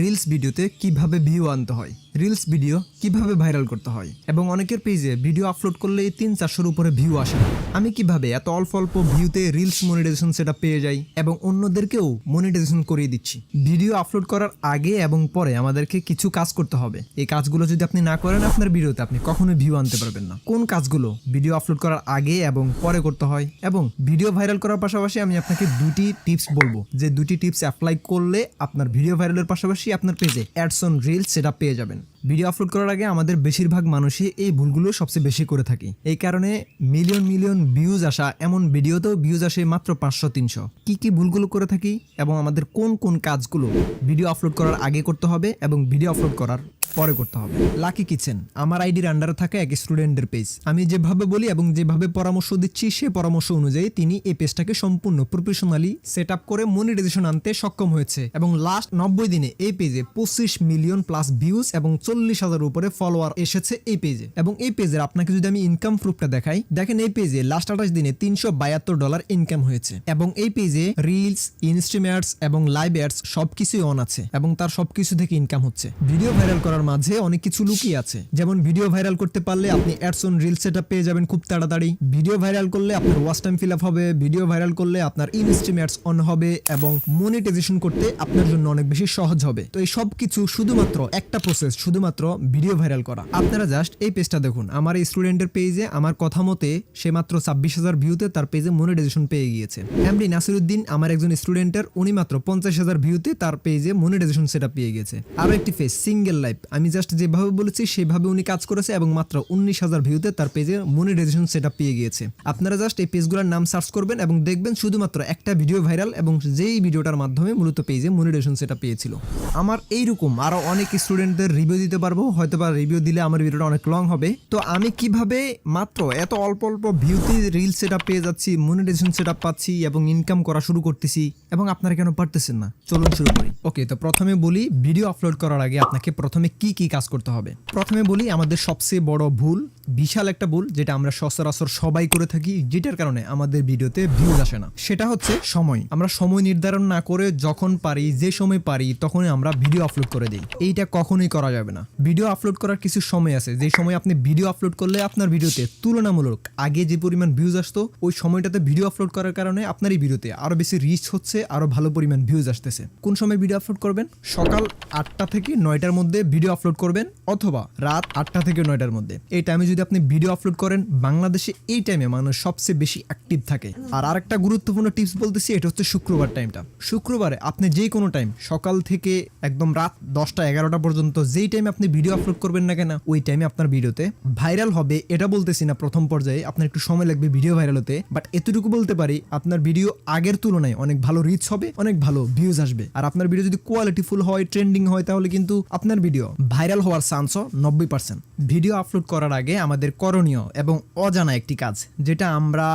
Reels ভিডিওতে কীভাবে view আনতে হয়, রিলস ভিডিও কীভাবে ভাইরাল করতে হয় এবং অনেকের পেজে ভিডিও আপলোড করলে তিন চারশোর উপরে ভিউ আসে। আমি কীভাবে এত অল্প অল্প ভিউতে রিলস মনিটাইজেশন সেটা পেয়ে যাই এবং অন্যদেরকেও মনিটাইজেশন করিয়ে দিচ্ছি। ভিডিও আপলোড করার আগে এবং পরে আমাদেরকে কিছু কাজ করতে হবে। এই কাজগুলো যদি আপনি না করেন আপনার ভিডিওতে আপনি কখনোই ভিউ আনতে পারবেন না। কোন কাজগুলো ভিডিও আপলোড করার আগে এবং পরে করতে হয় এবং ভিডিও ভাইরাল করার পাশাপাশি আমি আপনাকে দুটি টিপস বলব। যে দুটি টিপস অ্যাপ্লাই করলে আপনার ভিডিও ভাইরালের পাশাপাশি আপনার পেজে অ্যাডস অন রিলস সেটা পেয়ে যাবেন। ভিডিও আপলোড করার আগে আমাদের বেশিরভাগ মানুষই এই ভুলগুলো সবচেয়ে বেশি করে থাকি। এই কারণে মিলিয়ন মিলিয়ন ভিউজ আসা এমন ভিডিওতেও ভিউজ আসে মাত্র পাঁচশো, তিনশো। কী কী ভুলগুলো করে থাকি এবং আমাদের কোন কোন কাজগুলো ভিডিও আপলোড করার আগে করতে হবে এবং ভিডিও আপলোড করার পরে করতে হবে। লাকি কিচেন আমার আইডির আন্ডারে থাকা এক স্টুডেন্টের পেজ আমি যেভাবে বলি এবং যেভাবে পরামর্শ দিচ্ছি, সে পরামর্শ অনুযায়ী তিনি এই পেজটাকে সম্পূর্ণ প্রফেশনালি সেট করে মনিটাইজেশন আনতে সক্ষম হয়েছে এবং লাস্ট নব্বই দিনে এই পেজে পঁচিশ মিলিয়ন প্লাস ভিউজ এবং চল্লিশ হাজার উপরে ফলোয়ার এসেছে এই পেজে এবং এই পেজের আপনাকে যদি আমি ইনকাম প্রুফটা দেখাই, দেখেন এই পেজে লাস্ট আঠাশ দিনে তিনশো বায়াত্তর ডলার ইনকাম হয়েছে এবং এই পেজে রিলস ইনস্ট্রিমার্টস এবং লাইভ অ্যাডস সবকিছুই অন আছে এবং তার সবকিছু থেকে ইনকাম হচ্ছে। ভিডিও ভাইরাল করার মাঝে অনেক কিছু লুকিয়ে আছে। যেমন ভিডিও ভাইরাল করতে পারলে আপনি অ্যাডসন অন সেট পেয়ে যাবেন খুব তাড়াতাড়ি। ভিডিও ভাইরাল করলে আপনার ওয়াচ টাইম ফিল আপ হবে। ভিডিও ভাইরাল করলে আপনার ইনস্ট্রিমার্টস অন হবে এবং মনিটাইজেশন করতে আপনার জন্য অনেক বেশি সহজ হবে। তো এই সব কিছু শুধুমাত্র একটা প্রসেস শুধুমাত্র ভিডিও ভাইরাল করা। আপনারা জাস্ট এই পেজটা দেখুন। আমার এই স্টুডেন্টের পেজে আমার কথা মতে সে মাত্র ছাব্বিশ হাজার ভিউতে তার পেজে মনিটাইজেশন পেয়ে গিয়েছে। এমডি নাসিরুদ্দিন আমার একজন স্টুডেন্টের উনি মাত্র পঞ্চাশ হাজার ভিউতে তার পেজে মনিটাইজেশন সেটা পেয়ে গেছে আরও একটি পেজ সিঙ্গেল লাইফ আমি জাস্ট যেভাবে বলেছি, সেভাবে উনি কাজ করেছে এবং মাত্র উনিশ হাজার ভিউতে তার পেজে মনিটাইজেশন সেটা পেয়ে গিয়েছে। আপনারা জাস্ট এই পেজগুলোর নাম সার্চ করবেন এবং দেখবেন শুধুমাত্র একটা ভিডিও ভাইরাল এবং যেই ভিডিওটার মাধ্যমে মূলত পেজে মনিটাইজেশন সেটা পেয়েছিল। আমার এইরকম আরও অনেক স্টুডেন্টদের রিভিউ দিতে পারব হয়তো বা রিভিউ দিলে আমার ভিডিওটা অনেক লং হবে। তো আমি কীভাবে মাত্র এত অল্প অল্প ভিউতে রিল সেট পেয়ে যাচ্ছি মনিটাইজেশন সেট পাচ্ছি এবং ইনকাম করা শুরু করতেছি এবং আপনারা কেন পারতেছেন না? চলুন শুরু করি। ওকে তো প্রথমে বলি ভিডিও আপলোড করার আগে আপনাকে প্রথমে কি কি কাজ করতে হবে? প্রথমে বলি, আমাদের সবচেয়ে বড় ভুল, বিশাল একটা ভুল, যেটা আমরা সচরাচর সবাই করে থাকি, যেটার কারণে আমাদের ভিডিওতে ভিউজ আসে না। সেটা হচ্ছে সময়। আমরা সময় নির্ধারণ না করে যখন পারি, যে সময় পারি, তখনই আমরা ভিডিও আপলোড করে দিই। এইটা কখনোই করা যাবে না। ভিডিও আপলোড করার কিছু সময় আছে। যে সময় আপনি ভিডিও আপলোড করলে আপনার ভিডিওতে তুলনামূলক আগে যে পরিমাণ ভিউজ আসতো, ওই সময়টাতে ভিডিও আপলোড করার কারণে আপনার এই ভিডিওতে আরও বেশি রিচ হচ্ছে, আরও ভালো পরিমাণ ভিউজ আসতেছে। কোন সময় ভিডিও আপলোড করবেন? সকাল আটটা থেকে নয়টার মধ্যে ভিডিও আপলোড করবেন অথবা রাত আটটা থেকে নয়টার মধ্যে। এই টাইমে যদি আপনি ভিডিও আপলোড করেন, বাংলাদেশে এই টাইমে মানুষ সবচেয়ে বেশি অ্যাক্টিভ থাকে। আর আরেকটা গুরুত্বপূর্ণ টিপস বলতেছি, এটা হচ্ছে শুক্রবার টাইমটা শুক্রবারে আপনি যে কোনো টাইম সকাল থেকে একদম রাত দশটা এগারোটা পর্যন্ত যেই টাইমে আপনি ভিডিও আপলোড করবেন না কেন, ওই টাইমে আপনার ভিডিওতে ভাইরাল হবে। এটা বলতেছি না প্রথম পর্যায়ে, আপনার একটু সময় লাগবে ভিডিও ভাইরাল হতে। বাট এতটুকু বলতে পারি, আপনার ভিডিও আগের তুলনায় অনেক ভালো রিচ হবে, অনেক ভালো ভিউজ আসবে। আর আপনার ভিডিও যদি কোয়ালিটিফুল হয় ট্রেন্ডিং হয়, তাহলে কিন্তু আপনার ভিডিও ভাইরাল হওয়ার চান্সও নব্বই পার্সেন্ট ভিডিও আপলোড করার আগে আমাদের করণীয় এবং অজানা একটি কাজ, যেটা আমরা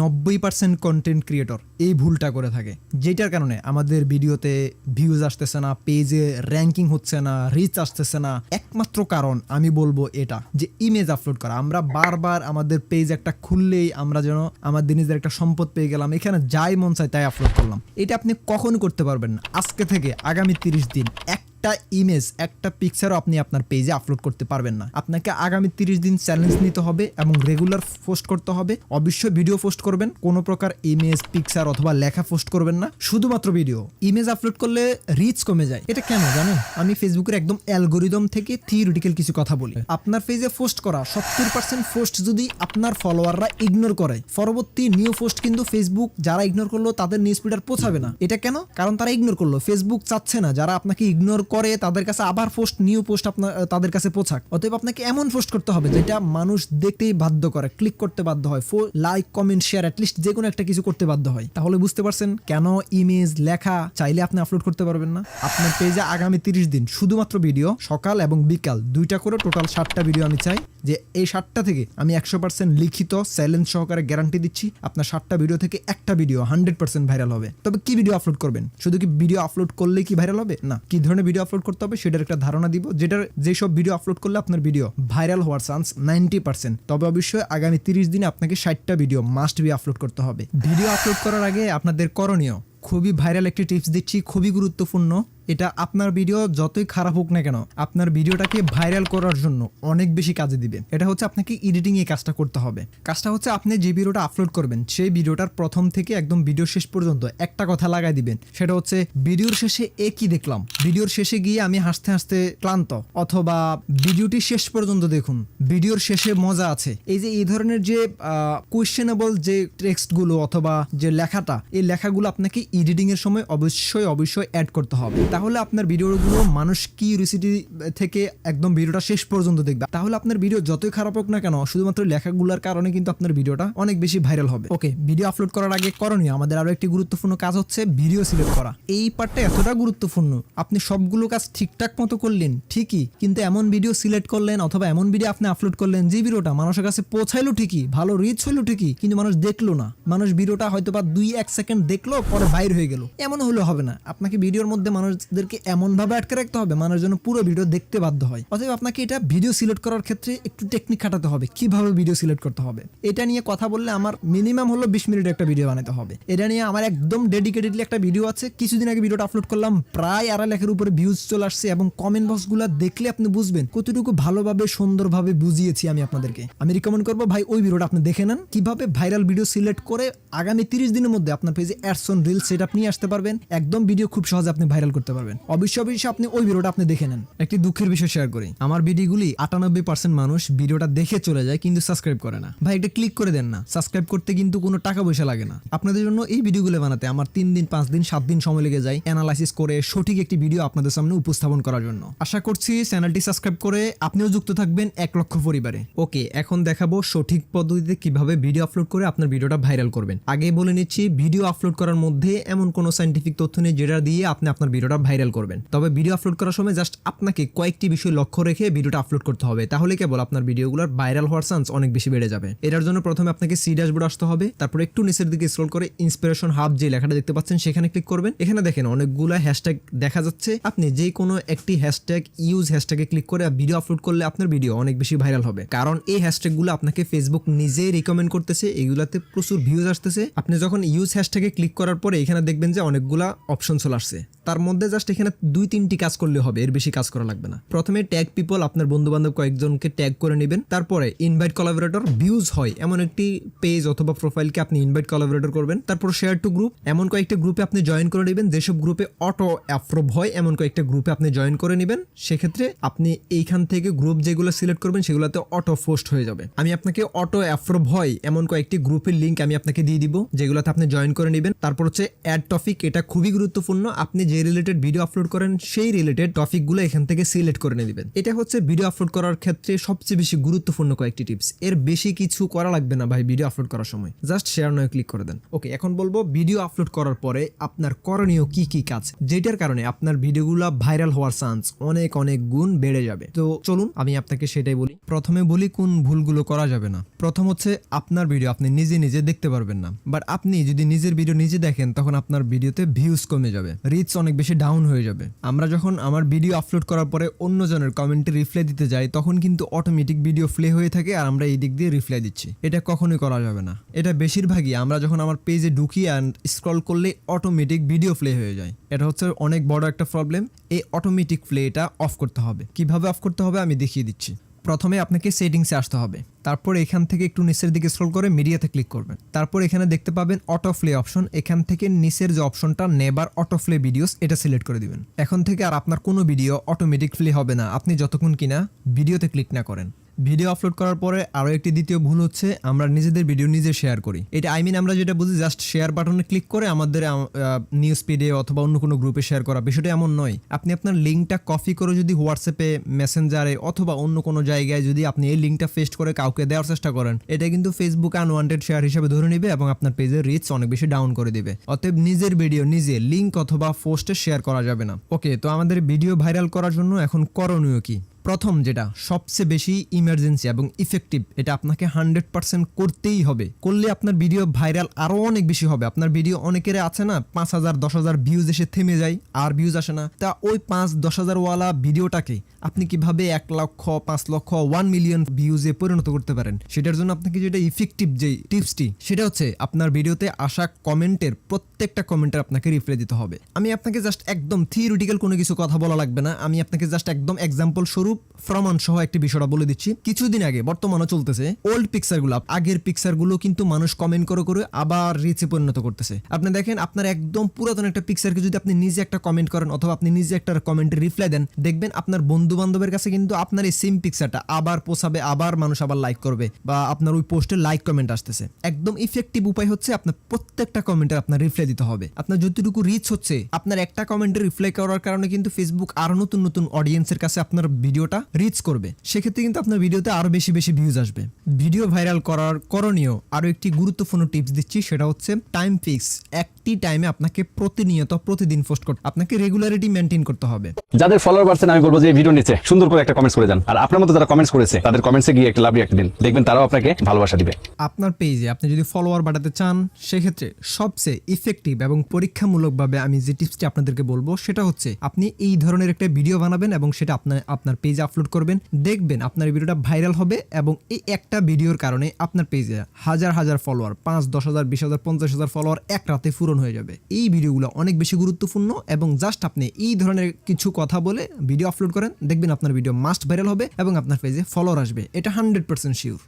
নব্বই পার্সেন্ট কন্টেন্ট ক্রিয়েটর এই ভুলটা করে থাকে। যেটার কারণে আমাদের ভিডিওতে ভিউজ আসতেছে না পেজে র্যাঙ্কিং হচ্ছে না রিচ আসতেছে না। একমাত্র কারণ আমি বলব এটা, যে ইমেজ আপলোড করা। আমরা বারবার আমাদের পেজ একটা খুললেই আমরা যেন আমাদের নিজের একটা সম্পদ পেয়ে গেলাম, এখানে যাই মন চায় তাই আপলোড করলাম। এটা আপনি কখন করতে পারবেন না। আজকে থেকে আগামী তিরিশ দিন, এক একটা ইমেজ একটা পিকচারও আপনি আপনার পেজে আপলোড করতে পারবেন না। আপনাকে আগামী তিরিশ দিন চ্যালেঞ্জ নিতে হবে এবং রেগুলার পোস্ট করতে হবে। অবশ্যই ভিডিও পোস্ট করবেন, কোনো প্রকার ইমেজ পিকচার অথবা লেখা পোস্ট করবেন না। শুধুমাত্র ভিডিও ইমেজ আপলোড করলে রিচ কমে যায়। এটা কেন জানেন? আমি ফেসবুকের একদম অ্যালগোরিদম থেকে থিওরিটিক্যাল কিছু কথা বলি। আপনার পেজে পোস্ট করা, সত্তর পার্সেন্ট পোস্ট যদি আপনার ফলোয়াররা ইগনোর করে। পরবর্তী নিউ পোস্ট কিন্তু ফেসবুক যারা ইগনোর করল, তাদের নিউজ ফিডার পৌঁছাবে না। এটা কেন? কারণ তারা ইগনোর করল। ফেসবুক চাচ্ছে না। যারা আপনাকে ইগনোর করে তাদের কাছে আবার পোস্ট নিউ পোস্ট আপনার তাদের কাছে পৌঁছাক। অতএব আপনাকে এমন পোস্ট করতে হবে যেটা মানুষ দেখতেই বাধ্য করে ক্লিক করতে বাধ্য হয় লাইক কমেন্ট শেয়ার অ্যাটলিস্ট যে কোনো একটা কিছু করতে বাধ্য হয়। তাহলে বুঝতে পারছেন কেন ইমেজ লেখা চাইলে আপনি আপলোড করতে পারবেন না। আপনার পেজে আগামী তিরিশ দিন শুধুমাত্র ভিডিও সকাল এবং বিকাল, দুইটা করে টোটাল ষাটটা ভিডিও আমি চাই, যে এই ষাটটা থেকে আমি একশো পার্সেন্ট লিখিত চ্যালেঞ্জ সহকারে গ্যারান্টি দিচ্ছি, আপনার ষাটটা ভিডিও থেকে একটা ভিডিও হান্ড্রেড পার্সেন্ট ভাইরাল হবে। তবে কি ভিডিও আপলোড করবেন? শুধু কি ভিডিও আপলোড করলে কি ভাইরাল হবে? না। কি ধরনের ভিডিও আপলোড করতে হবে, সেটার একটা ধারণা দিব, যেটার যেসব ভিডিও আপলোড করলে আপনার ভিডিও ভাইরাল হওয়ার চান্স নাইনটি পার্সেন্ট তবে অবশ্যই আগামী তিরিশ দিনে আপনাকে ষাটটা ভিডিও মাস্ট বি আপলোড করতে হবে। ভিডিও আপলোড করার আগে আপনাদের করণীয়, খুবই ভাইরাল একটি টিপস দিচ্ছি, খুবই গুরুত্বপূর্ণ। এটা আপনার ভিডিও যতই খারাপ হোক না কেন, আপনার ভিডিওটাকে ভাইরাল করার জন্য অনেক বেশি কাজে দিবে। এটা হচ্ছে আপনাকে এডিটিং এই কাজটা করতে হবে। কাজটা হচ্ছে আপনি যে ভিডিওটা আপলোড করবেন, সেই ভিডিওটার প্রথম থেকে একদম ভিডিও শেষ পর্যন্ত একটা কথা লাগাই দিবেন। সেটা হচ্ছে, ভিডিওর শেষে এ কি দেখলাম? ভিডিওর শেষে গিয়ে আমি হাসতে হাসতে ক্লান্ত। অথবা, ভিডিওটি শেষ পর্যন্ত দেখুন। ভিডিওর শেষে মজা আছে। এই যে, এই ধরনের যে কোয়েশ্চেনেবল যে টেক্সটগুলো অথবা যে লেখাটা, এই লেখাগুলো আপনাকে এডিটিং এর সময় অবশ্যই অবশ্যই অ্যাড করতে হবে। তাহলে আপনার ভিডিওগুলো মানুষ কিউরিসিটি থেকে একদম ভিডিওটা শেষ পর্যন্ত দেখবে? তাহলে আপনার ভিডিও যতই খারাপ হোক না কেন, শুধুমাত্র লেখাগুলোর কারণে কিন্তু আপনার ভিডিওটা অনেক বেশি ভাইরাল হবে। ওকে ভিডিও আপলোড করার আগে করণীয়, আমাদের আরও একটি গুরুত্বপূর্ণ কাজ হচ্ছে ভিডিও সিলেক্ট করা। এই পার্টটা এতটা গুরুত্বপূর্ণ, আপনি সবগুলো কাজ ঠিকঠাক মতো করলেন, ঠিকই, কিন্তু এমন ভিডিও সিলেক্ট করলেন অথবা এমন ভিডিও আপনি আপলোড করলেন যে ভিডিওটা মানুষের কাছে পৌঁছাইলো ঠিকই, ভালো রিচ হইল ঠিকই, কিন্তু মানুষ দেখল না। মানুষ ভিডিওটা হয়তো বা দুই এক সেকেন্ড দেখল, পরে বাইর হয়ে গেল। এমন হলে হবে না। আপনাকে ভিডিওর মধ্যে মানুষদেরকে এমন ভাবে আটকে রাখতে হবে, মানুষ যেন পুরো ভিডিও দেখতে বাধ্য হয়। অথবা আপনাকে এটা ভিডিও সিলেক্ট করার ক্ষেত্রে একটু টেকনিক খাটাতে হবে, কীভাবে ভিডিও সিলেক্ট করতে হবে। এটা নিয়ে কথা বললে আমার মিনিমাম হলো বিশ মিনিট একটা ভিডিও বানাতে হবে। এটা নিয়ে আমার একদম ডেডিকেটেডলি একটা ভিডিও আছে। কিছুদিন আগে ভিডিওটা আপলোড করলাম, প্রায় আড়াই লাখের উপরে ভিউজ চলে আসছে এবং কমেন্ট বক্সগুলো দেখলে আপনি বুঝবেন কতটুকু ভালোভাবে, সুন্দরভাবে বুঝিয়েছি আমি আপনাদেরকে। আমি রিকমেন্ড করব, ভাই, ওই ভিডিওটা আপনি দেখে নেন। কীভাবে ভাইরাল ভিডিও সিলেক্ট করে আগামী তিরিশ দিনের মধ্যে আপনার পেজে অ্যাডসন রিল সেট আপ নিয়ে আসতে পারবেন। একদম ভিডিও খুব সহজে আপনি ভাইরাল করতে পারবেন। অবশ্যই অবশ্যই আপনি ওই ভিডিওটা আপনি দেখে নেন। একটি দুঃখের বিষয় শেয়ার করি। আমার ভিডিওগুলি আটানব্বই পার্সেন্ট মানুষ ভিডিওটা দেখে চলে যায় কিন্তু সাবস্ক্রাইব করে না। ভাই, এটা ক্লিক করে দেন না। সাবস্ক্রাইব করতে কিন্তু কোনো টাকা পয়সা লাগে না। আপনাদের জন্য এই ভিডিওগুলো বানাতে আমার তিন দিন, পাঁচ দিন, সাত দিন সময় লেগে যায় অ্যানালাইসিস করে সঠিক একটি ভিডিও আপনাদের সামনে উপস্থাপন করার জন্য। আশা করছি চ্যানেলটি সাবস্ক্রাইব করে আপনিও যুক্ত থাকবেন এক লক্ষ পরিবারে। ওকে, এখন দেখাবো সঠিক পদ্ধতিতে কীভাবে ভিডিও আপলোড করে আপনার ভিডিওটা ভাইরাল করবেন। আগে বলে নিচ্ছি ভিডিও আপলোড করার মধ্যে এমন কোনো সাইন্টিফিক তথ্য নেই যেটা দিয়ে আপনি আপনার ভিডিওটা ভাইরাল করবেন। তবে ভিডিও আপলোড করার সময় জাস্ট আপনাকে কয়েকটি বিষয় লক্ষ্য রেখে ভিডিওটা আপলোড করতে হবে। তাহলে কেবল আপনার ভিডিওগুলোর ভাইরাল হওয়ার চান্স অনেক বেশি বেড়ে যাবে। এটার জন্য প্রথমে আপনাকে সি ড্যাশবোর্ড আসতে হবে। তারপর একটু নিচের দিকে স্ক্রল করে ইন্সপিরেশন হাব যে লেখাটা দেখতে পাচ্ছেন, সেখানে ক্লিক করবেন। এখানে দেখেন অনেকগুলো হ্যাশট্যাগ দেখা যাচ্ছে। আপনি যে কোনো একটি হ্যাশট্যাগ ইউজ হ্যাশট্যাগে ক্লিক করে ভিডিও আপলোড করলে আপনার ভিডিও অনেক বেশি ভাইরাল হবে। কারণ এই হ্যাশট্যাগুলো আপনাকে ফেসবুক নিজেই রিকমেন্ড করতেছে। এগুলাতে প্রচুর ভিউজ আসতেছে। আপনি যখন ইউজ হ্যাশট্যাগে ক্লিক করার পরে এখানে দেখবেন যে অনেকগুলা অপশন চলে আসছে। তার মধ্যে জাস্ট এখানে দুই তিনটি কাজ করলে হবে, এর বেশি কাজ করা লাগবে না। প্রথমে ট্যাগ পিপল আপনার বন্ধু বান্ধব কয়েকজনকে ট্যাগ করে নেবেন। তারপরে ইনভাইট কলাবোরেটর ভিউজ হয়, এমন একটি পেজ অথবা প্রোফাইলকে আপনি ইনভাইট কলাবোরেটর করবেন। তারপর শেয়ার টু গ্রুপ এমন কয়েকটা গ্রুপে আপনি জয়েন করে নেবেন। যেসব গ্রুপে অটো অ্যাপ্রুভ হয়, এমন কয়েকটা গ্রুপে আপনি জয়েন করে নেবেন। সেক্ষেত্রে আপনি এইখান থেকে গ্রুপ যেগুলো সিলেক্ট করবেন, সেগুলোতে অটো পোস্ট হয়ে যাবে। আমি আপনাকে অটো অ্যাপ্রুভ হয়, এমন কয়েকটি গ্রুপের লিঙ্ক আমি আপনাকে দিয়ে দিব, যেগুলোতে আপনি জয়েন করে নেবেন। তারপর হচ্ছে অ্যাড টপিক এটা খুবই গুরুত্বপূর্ণ। আপনি যে রিলেটেড ভিডিও আপলোড করেন, সেই রিলেটেড টপিকগুলো এখান থেকে সিলেক্ট করে নেবেন। এটা হচ্ছে ভিডিও আপলোড করার ক্ষেত্রে সবচেয়ে বেশি গুরুত্বপূর্ণ কয়েকটি টিপস এর বেশি কিছু করা লাগবে না ভাই ভিডিও আপলোড করার সময়। জাস্ট শেয়ার নয় ক্লিক করে দেন। ওকে এখন বলব ভিডিও আপলোড করার পরে আপনার করণীয় কি কি কাজ? যেটার কারণে আপনার ভিডিওগুলো ভাইরাল হওয়ার চান্স অনেক অনেক গুণ বেড়ে যাবে। তো চলুন, আমি আপনাকে সেটাই বলি। প্রথমে বলি কোন ভুলগুলো করা যাবে না। প্রথম হচ্ছে, আপনার ভিডিও আপনি নিজে নিজে দেখতে পারবেন না। বাট আপনি যদি নিজের ভিডিও নিজে দেখেন, তখন আপনার ভিডিওতে ভিউজ কমে যাবে। রিচ অনেক বেশি ডাউন হয়ে যাবে। আমরা যখন আমার ভিডিও আপলোড করার পরে অন্যজনের কমেন্টে রিপ্লাই দিতে যাই, তখন কিন্তু অটোমেটিক ভিডিও প্লে হয়ে থাকে আর আমরা এই দিক দিয়ে রিপ্লাই দিচ্ছি। এটা কখনোই করা যাবে না। এটা বেশিরভাগই আমরা যখন আমার পেজে ঢুকি অ্যান্ড স্ক্রল করলে অটোমেটিক ভিডিও প্লে হয়ে যায়। এটা হচ্ছে অনেক বড় একটা প্রবলেম এই অটোমেটিক প্লে এটা অফ করতে হবে। কীভাবে অফ করতে হবে আমি দেখিয়ে দিচ্ছি। প্রথমে আপনাকে সেটিংসে আসতে হবে। তারপর এখান থেকে একটু নিচের দিকে স্ক্রল করে মিডিয়াতে ক্লিক করবেন। তারপর এখানে দেখতে পাবেন অটো প্লে অপশন এখান থেকে নিচের যে অপশনটা নেবার অটো প্লে ভিডিওস এটা সিলেক্ট করে দিবেন। এখন থেকে আর আপনার কোনো ভিডিও অটোমেটিক প্লে হবে না। আপনি যতক্ষণ কিনা ভিডিওতে ক্লিক না করেন। ভিডিও আপলোড করার পরে আরও একটি দ্বিতীয় ভুল হচ্ছে, আমরা নিজেদের ভিডিও নিজে শেয়ার করি। এটা আই মিন আমরা যেটা বুঝি জাস্ট শেয়ার বাটনে ক্লিক করে আমাদের নিউজ পিডে অথবা অন্য কোনো গ্রুপে শেয়ার করা। বিষয়টা এমন নয়। আপনি আপনার লিঙ্কটা কপি করে যদি হোয়াটসঅ্যাপে মেসেঞ্জারে অথবা অন্য কোনো জায়গায় যদি আপনি এই লিঙ্কটা পেস্ট করে কাউকে দেওয়ার চেষ্টা করেন, এটা কিন্তু ফেসবুক আনওয়ান্টেড শেয়ার হিসেবে ধরে নেবে এবং আপনার পেজের রিচ অনেক বেশি ডাউন করে দেবে। অতএব নিজের ভিডিও নিজে লিঙ্ক অথবা পোস্টে শেয়ার করা যাবে না। ওকে তো আমাদের ভিডিও ভাইরাল করার জন্য এখন করণীয় কি? প্রথম যেটা সবচেয়ে বেশি ইমার্জেন্সি এবং ইফেক্টিভ এটা আপনাকে হান্ড্রেড পার্সেন্ট করতেই হবে। করলে আপনার ভিডিও ভাইরাল আরও অনেক বেশি হবে। আপনার ভিডিও অনেকের আছে না, পাঁচ হাজার, দশ হাজার ভিউজ এসে থেমে যায়, আর ভিউজ আসে না। তা ওই পাঁচ, দশ হাজার ওয়ালা ভিডিওটাকে আপনি কীভাবে এক লক্ষ, পাঁচ লক্ষ ওয়ান মিলিয়ন ভিউজে পরিণত করতে পারেন? সেটার জন্য আপনাকে যেটা ইফেক্টিভ যে টিপসটি সেটা হচ্ছে আপনার ভিডিওতে আসা কমেন্টের প্রত্যেকটা কমেন্টের আপনাকে রিপ্লাই দিতে হবে। আমি আপনাকে জাস্ট একদম থিওরিটিক্যাল কোনো কিছু কথা বলা লাগবে না। আমি আপনাকে জাস্ট একদম এক্সাম্পল স্বরূপ প্রমাণ সহ একটি বিষয়টা বলে দিচ্ছি। কিছুদিন আগে বর্তমানে চলতেছে ওল্ড পিকচারগুলো, আগের পিকচারগুলো কিন্তু মানুষ কমেন্ট করে করে আবার রিচে পরিণত করতেছে। আপনি দেখেন, আপনার একদম পুরাতন একটা পিকচারকে যদি আপনি নিজে একটা কমেন্ট করেন অথবা আপনি নিজে একটা কমেন্টের রিপ্লাই দেন, দেখবেন আপনার বন্ধু বান্ধবের কাছে কিন্তু আপনার এই সেম পিকচারটা আবার পোষাবে, আবার মানুষ আবার লাইক করবে বা আপনার ওই পোস্টে লাইক কমেন্ট আসতেছে। একদম ইফেক্টিভ উপায় হচ্ছে আপনার প্রত্যেকটা কমেন্টের আপনার রিপ্লাই দিতে হবে। আপনার যতটুকু রিচ হচ্ছে, আপনার একটা কমেন্টের রিপ্লাই করার কারণে কিন্তু ফেসবুক আরও নতুন নতুন অডিয়েন্সের কাছে আপনার ভিডিওটা রিচ করবে। সেক্ষেত্রে কিন্তু আপনার ভিডিওতে আরও বেশি বেশি ভিউজ আসবে। ভিডিও ভাইরাল করার করণীয় আরও একটি গুরুত্বপূর্ণ টিপস দিচ্ছি সেটা হচ্ছে টাইম ফিক্স একটি টাইমে আপনাকে প্রতিনিয়ত প্রতিদিন পোস্ট করতে আপনাকে রেগুলারিটি মেনটেন করতে হবে। যাদের ফলোয়ার বাড়ছেন আমি বলব যে ভিডিও নিচে সুন্দর করে একটা কমেন্টস করে যান। আর আপনার মতো যারা কমেন্টস করেছে তাদের কমেন্টসে গিয়ে একটা লাভ একটা দিন। দেখবেন তারাও আপনাকে ভালোবাসা দিবে। আপনার পেজে আপনি যদি ফলোয়ার বাড়াতে চান সেক্ষেত্রে সবচেয়ে ইফেক্টিভ এবং পরীক্ষামূলকভাবে আমি যে টিপসটি আপনাদেরকে বলব সেটা হচ্ছে আপনি এই ধরনের একটা ভিডিও বানাবেন এবং সেটা আপনার আপনার পেজে আপলোড করবেন, দেখবেন আপনার ভিডিওটা ভাইরাল হবে এবং এই একটা ভিডিওর কারণে আপনার পেজে হাজার হাজার ফলোয়ার পাঁচ, দশ হাজার, বিশ হাজার, পঞ্চাশ হাজার ফলোয়ার এক রাতে পূরণ হয়ে যাবে। এই ভিডিওগুলো অনেক বেশি গুরুত্বপূর্ণ এবং জাস্ট আপনি এই ধরনের কিছু কথা বলে ভিডিও আপলোড করেন, দেখবেন আপনার ভিডিও মাস্ট ভাইরাল হবে এবং আপনার পেজে ফলোয়ার আসবে। এটা হান্ড্রেড পার্সেন্ট শিওর